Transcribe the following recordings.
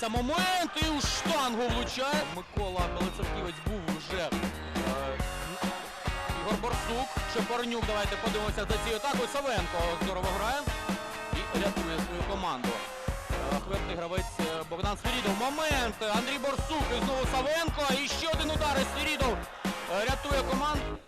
Подивимося момент і у штангу влучає. Микола Белоцерківець був вже. е, Ігор Борсук, Шепорнюк. Давайте подивимося за цією атакою. Савенко здорово грає і рятує свою команду. Е, Хвертий гравець е, Богдан Свирідов. Момент. Андрій Борсук і знову Савенко. І ще один удар. Е, рятує команду.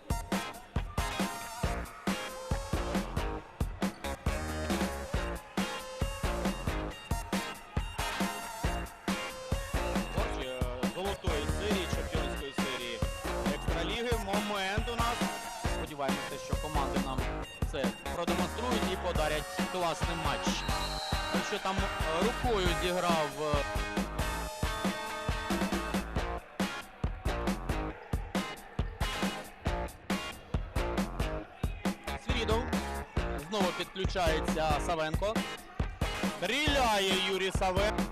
Класний матч. Що там е, рукою зіграв. е, Свірідов. Знову підключається Савенко. Стріляє Юрій Савенко.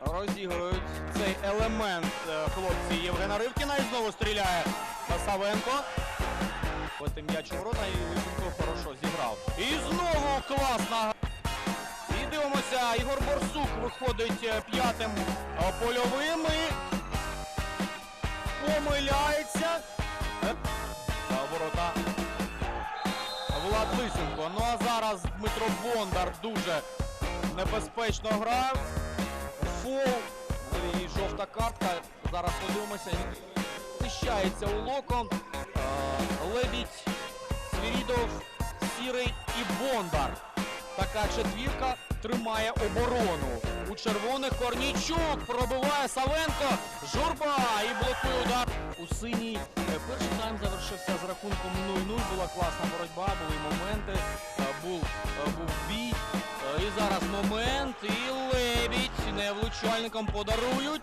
Розігрують цей елемент е, хлопці Євгена Ривкіна і знову стріляє Савенко. Потім м'яч у ворота і Лисенко класна. І дивимося, Ігор Борсук виходить е, п'ятим е, польовим і помиляється. Е, ворота Влад Лисенко. Ну а зараз Дмитро Бондар дуже небезпечно грав. Фол і жовта картка. Зараз подивимося. Він Захищається у локом. І Бондар. Така четвірка тримає оборону. У червоних Корнійчук пробиває Савенко. Журба і блокує удар. У синій е, перший тайм завершився з рахунком 0-0. Була класна боротьба, були моменти, е, був, е, був бій. І зараз момент. І Лебідь не влучальникам подарують.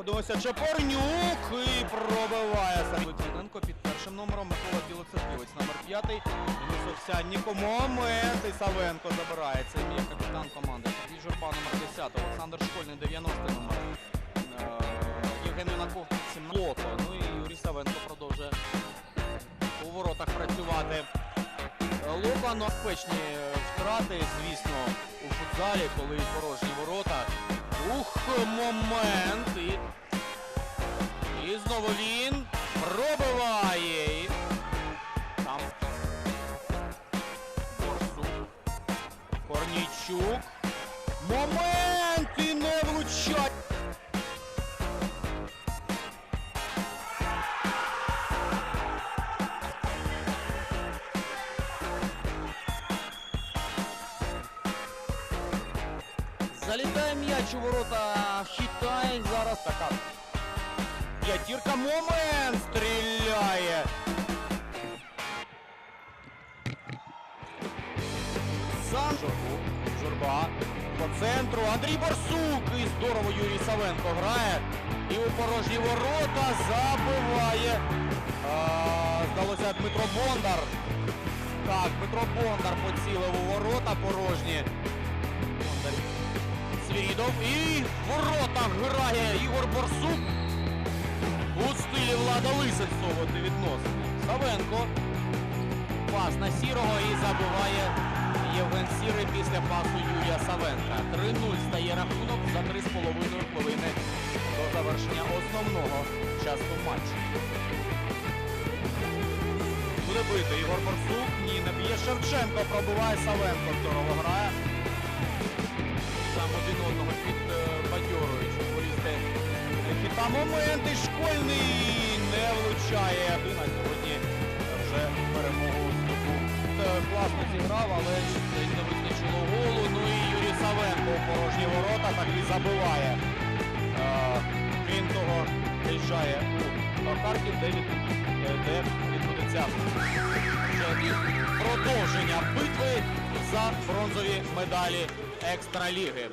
І подивимося Чепорнюк і пробиває Литвиненко під першим номером Микола Білоцерківець, номер п'ятий. Денис Овсянніков. Момент і Савенко забирає. Це мій капітан команди. Сергій Журба, номер 10. Олександр Школьний, 90 номер. Е, Євген Юнаков, 17. Ну і Юрій Савенко продовжує у воротах працювати. Лука, ну, безпечні втрати, звісно, у футзалі, коли порожні ворота. Момент. І, і знову він пробиває. Там Борсук. Корнійчук. Момент Залітає м'яч у ворота Хітай. Зараз така. П'ятірка момент стріляє. Сам Журба. По центру. Андрій Борсук. І здорово Юрій Савенко грає. І у порожні ворота забиває. А, здалося Дмитро Бондар. Так, Дмитро Бондар поцілив у ворота порожні. Бондар і в воротах грає Ігор Борсук. У стилі Влада Лисенцова ти відносини. Савенко. Пас на Сірого і забиває Євген Сірий після пасу Юрія Савенка. 3-0 стає рахунок за 3,5 хвилини до завершення основного часу матчу. Буде бити Ігор Борсук. Ні, не б'є Шевченко, пробиває Савенко. Здорово грає там один одного підбадьорують футболісти. Та моменти школьний не влучає. Дина сьогодні вже перемогу здобув. Е, Класно зіграв, але не вистачило голу. Ну і Юрій Савенко у порожні ворота так і забиває. Е, Крім того, приїжджає у Харків, е, де відбудеться вже продовження битви за бронзові медалі екстраліги.